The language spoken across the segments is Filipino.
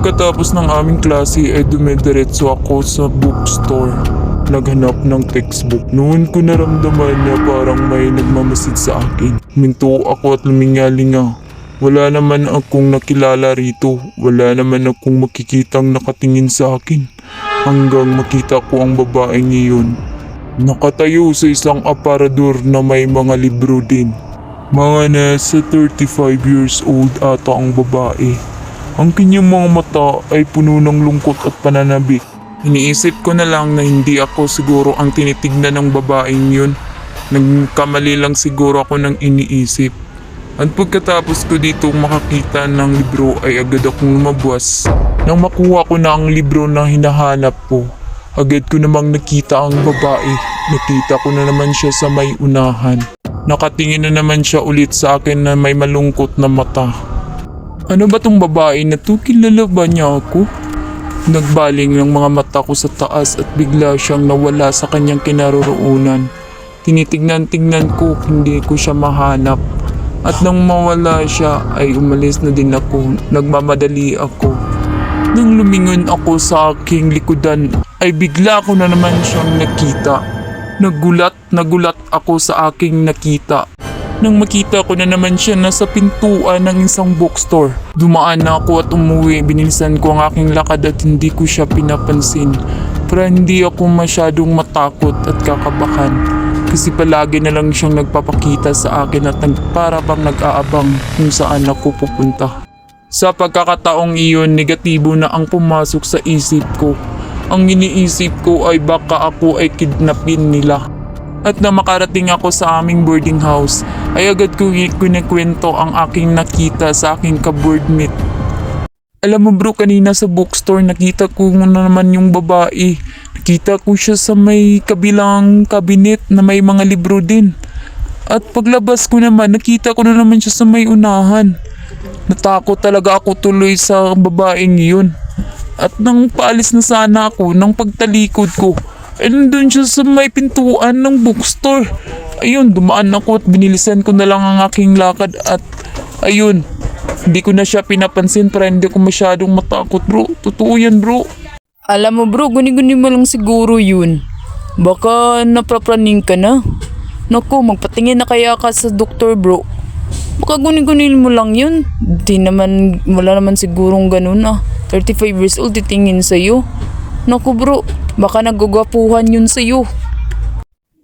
pagkatapos ng aming klase ay dumidiretso ako sa bookstore. Naghanap ng textbook. Noon ko naramdaman na parang may nagmamasid sa akin. Minto ako at lumingalinga. Wala naman akong nakilala rito. Wala naman akong makikitang nakatingin sa akin. Hanggang makita ko ang babaeng iyon. Nakatayo sa isang aparador na may mga libro din. Mga nasa 35 years old ata ang babae. Ang kanyang mga mata ay puno ng lungkot at pananabik. Iniisip ko na lang na hindi ako siguro ang tinitignan ng babaeng yun. Nagkamali lang siguro ako ng iniisip. At pagkatapos ko dito makakita ng libro ay agad akong lumabas. Nang makuha ko na ang libro na hinahanap ko, agad ko namang nakita ang babae. Nakita ko na naman siya sa may unahan. Nakatingin na naman siya ulit sa akin na may malungkot na mata. Ano ba tong babae na to? Kilala ba niya ako? Nagbaling ng mga mata ko sa taas at bigla siyang nawala sa kanyang kinaroroonan. Tinitignan-tignan ko, hindi ko siya mahanap. At nang mawala siya ay umalis na din ako. Nagmamadali ako. Nang lumingon ako sa aking likodan ay bigla ko na naman siyang nakita. Nagulat, nagulat ako sa aking nakita. Nang makita ko na naman siya nasa pintuan ng isang bookstore. Dumaan na ako at umuwi. Binilisan ko ang aking lakad at hindi ko siya pinapansin. Para hindi ako masyadong matakot at kakabahan. Kasi palagi na lang siyang nagpapakita sa akin at nag, para bang nag-aabang kung saan ako pupunta. Sa pagkakataong iyon, negatibo na ang pumasok sa isip ko. Ang iniisip ko ay baka ako ay kidnapin nila. At na makarating ako sa aming boarding house, ay agad ko kinikwento ang aking nakita sa aking ka-boardmate. Alam mo bro, kanina sa bookstore nakita ko na naman yung babae. Nakita ko siya sa may kabilang cabinet na may mga libro din. At paglabas ko naman, nakita ko na naman siya sa may unahan. Natakot talaga ako tuloy sa babaeng yun. At nang paalis na sana ako, nang pagtalikod ko, ay nandun siya sa may pintuan ng bookstore. Ayun, dumaan ako at binilisan ko na lang ang aking lakad at ayun, hindi ko na siya pinapansin para hindi ko masyadong matakot bro. Totoo yan bro. Alam mo bro, guni-guni mo lang siguro yun. Baka naprapraning ka na. Naku, magpatingin na kaya ka sa doktor bro. Baka guni-guni mo lang yun. Di naman, wala naman sigurong ganun ah. 35 years old, titingin sa'yo. Naku bro, baka nagugwapuhan yun sa'yo.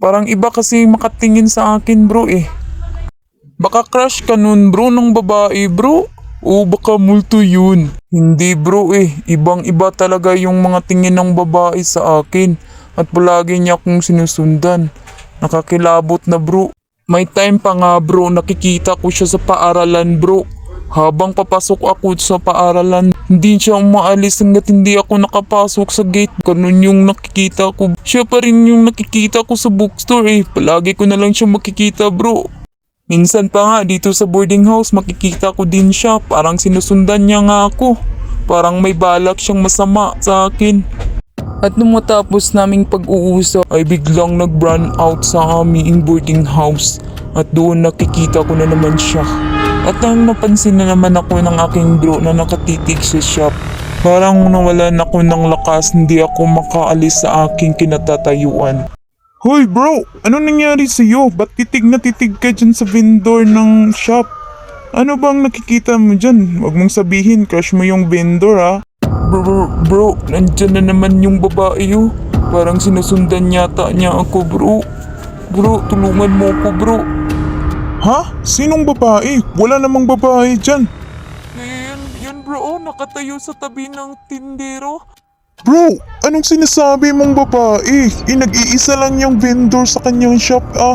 Parang iba kasi makatingin sa akin bro eh. Baka crush ka nun bro ng babae bro. O baka multo yun. Hindi bro eh. Ibang iba talaga yung mga tingin ng babae sa akin. At palagi niya akong sinusundan. Nakakilabot na bro. May time pa nga bro nakikita ko siya sa paaralan bro. Habang papasok ako sa paaralan, hindi siya umaalis hanggat hindi ako nakapasok sa gate. Ganun yung nakikita ko. Siya pa rin yung nakikita ko sa bookstore eh. Palagi ko na lang siya makikita bro. Minsan pa nga dito sa boarding house makikita ko din siya. Parang sinusundan niya nga ako. Parang may balak siyang masama sa akin. At nung matapos naming pag-uusap ay biglang nag-run out sa aming boarding house. At doon nakikita ko na naman siya. At nang napansin na naman ako ng aking bro na nakatitig sa shop. Parang nawalan ako ng lakas, hindi ako makaalis sa aking kinatatayuan. Hoy bro, ano nangyari sa iyo? Ba't titig na titig ka dyan sa vendor ng shop? Ano bang nakikita mo dyan? Huwag mong sabihin, crush mo yung vendor ha? Bro, bro, nandyan na naman yung babae oh. Parang sinusundan yata niya ako bro. Bro, tulungan mo ako bro. Ha? Sinong babae? Wala namang babae dyan. Yun, yun bro, oh, nakatayo sa tabi ng tindero. Bro, anong sinasabi mong babae? Eh, nag-iisa lang yung vendor sa kanyang shop ah.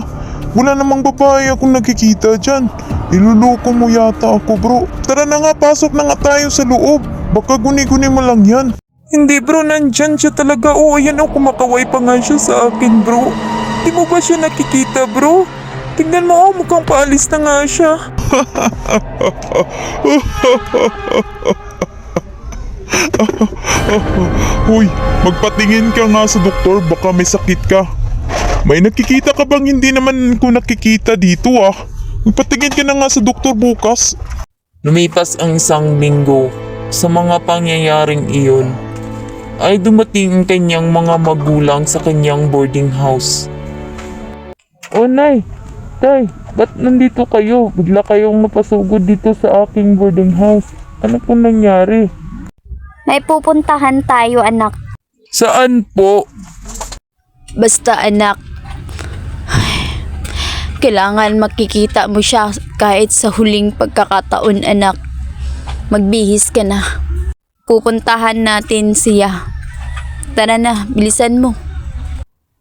Wala namang babae akong nakikita dyan. Iluluko mo yata ako bro. Tara na nga, pasok na nga tayo sa loob. Baka guni-guni mo lang yan. Hindi bro, nandyan siya talaga. Oo, ayan o, kumakaway pa nga siya sa akin bro. Di mo ba siya nakikita bro? Tingnan mo, oh, mukhang paalis na nga siya. Hoy, magpatingin ka nga sa doktor, baka may sakit ka. May nakikita ka bang hindi naman ko nakikita dito ah? Magpatingin ka na nga sa doktor bukas. Lumipas ang isang linggo sa mga pangyayaring iyon, ay dumating ang kanyang mga magulang sa kanyang boarding house. O nay, tay, ba't nandito kayo? Bigla kayong napasugod dito sa aking boarding house. Ano pong nangyari? May pupuntahan tayo anak. Saan po? Basta anak, kailangan makikita mo siya kahit sa huling pagkakataon anak. Magbihis ka na. Pupuntahan natin siya. Tara na, bilisan mo.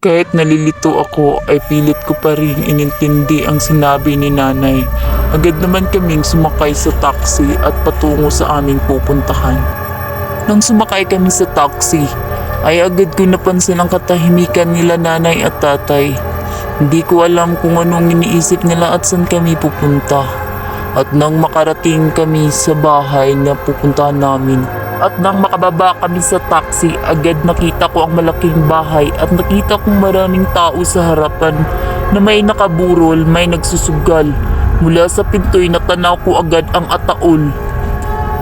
Kahit nalilito ako ay pilit ko pa rin inintindi ang sinabi ni nanay. Agad naman kaming sumakay sa taxi at patungo sa aming pupuntahan. Nang sumakay kami sa taxi, ay agad ko napansin ang katahimikan nila nanay at tatay. Hindi ko alam kung anong iniisip nila at saan kami pupunta. At nang makarating kami sa bahay na pupuntahan namin, at nang makababa kami sa taxi, agad nakita ko ang malaking bahay at nakita kong maraming tao sa harapan na may nakaburol, may nagsusugal. Mula sa pinto'y natanaw ko agad ang ataol.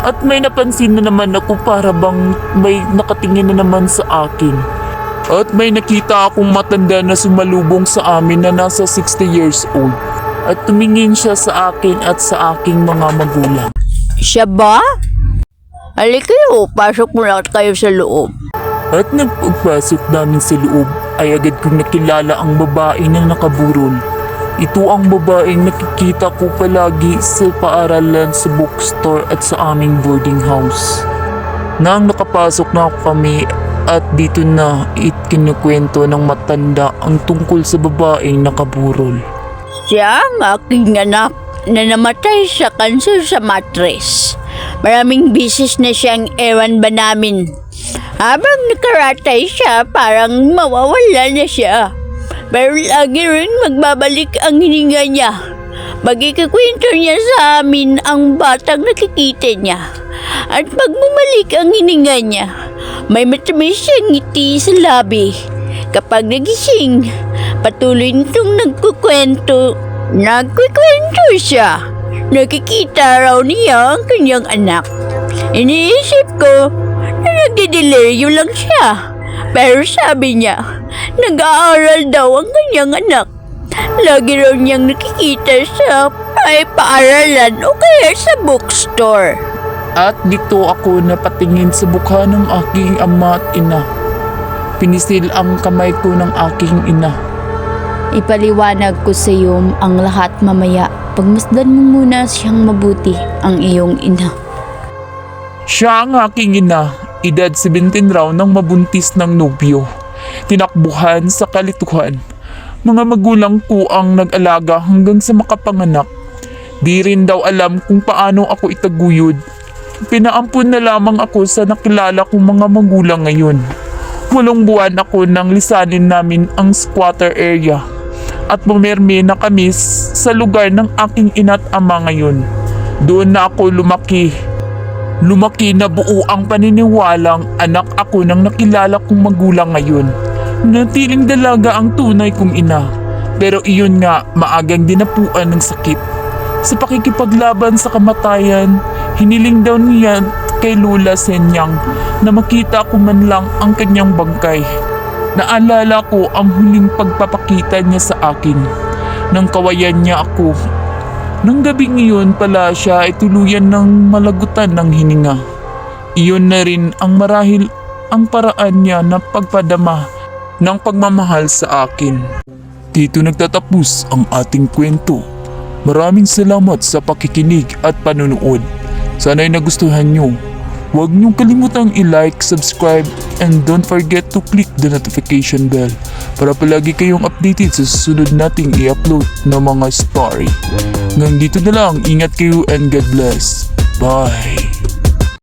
At may napansin na naman ako para bang may nakatingin na naman sa akin. At may nakita akong matanda na sumalubong sa amin na nasa 60 years old. At tumingin siya sa akin at sa aking mga magulang. Siya ba? Halika kayo, pasok muna kayo sa loob. At nagpagpasok namin sa loob ay agad kong nakilala ang babae na nakaburol. Ito ang babaeng nakikita ko palagi sa paaralan sa bookstore at sa aming boarding house. Nang nakapasok na ako kami at dito na itkinukwento ng matanda ang tungkol sa babaeng nakaburol. Siya ang aking anak na namatay sa kanser sa matres. Maraming bisis na siyang ewan ba namin. Habang nakaratay siya, parang mawawala na siya. Pero lagi rin magbabalik ang hininga niya. Magkikakwento niya sa amin ang batang nakikita niya. At pag bumalik ang hininga niya, may matamis siyang ngiti sa labi. Kapag nagising, patuloy nitong nagkukwento. Nagkukwento siya. Nakikita raw niya ang kanyang anak. Iniisip ko na nagdideliryo lang siya. Pero sabi niya, nag-aaral daw ang kanyang anak. Lagi raw niyang nakikita sa ay paaralan o kaya sa bookstore. At dito ako napatingin sa mukha ng aking ama at ina. Pinisil ang kamay ko ng aking ina. Ipaliwanag ko sa iyo ang lahat mamaya. Pagmasdan mo muna siyang mabuti ang iyong ina. Siya ang aking ina, edad 17 raw nang mabuntis ng nobyo. Tinakbuhan sa kalituhan. Mga magulang ko ang nag-alaga hanggang sa makapanganak. Di rin daw alam kung paano ako itaguyod. Pinaampun na lamang ako sa nakilala kong mga magulang ngayon. Walong buwan ako nang lisanin namin ang squatter area at bumirmi na kami sa lugar ng aking ina't ama ngayon. Doon na ako lumaki Lumaki na buo ang paniniwalang anak ako ng nakilala kong magulang ngayon. Natiling dalaga ang tunay kong ina. Pero iyon nga, maagang dinapuan ng sakit. Sa pakikipaglaban sa kamatayan, hiniling daw niya kay Lola Senyang na makita ko man lang ang kanyang bangkay. Naalala ko ang huling pagpapakita niya sa akin. Nang kawayan niya ako Nang gabing iyon pala siya ay tuluyan ng malagutan ng hininga. Iyon na rin ang marahil ang paraan niya na pagpadama ng pagmamahal sa akin. Dito nagtatapos ang ating kwento. Maraming salamat sa pakikinig at panunood. Sana'y nagustuhan nyo. Huwag niyong kalimutang i-like, subscribe, and don't forget to click the notification bell para palagi kayong updated sa susunod nating i-upload na mga story. Hanggang dito na lang, ingat kayo and God bless. Bye!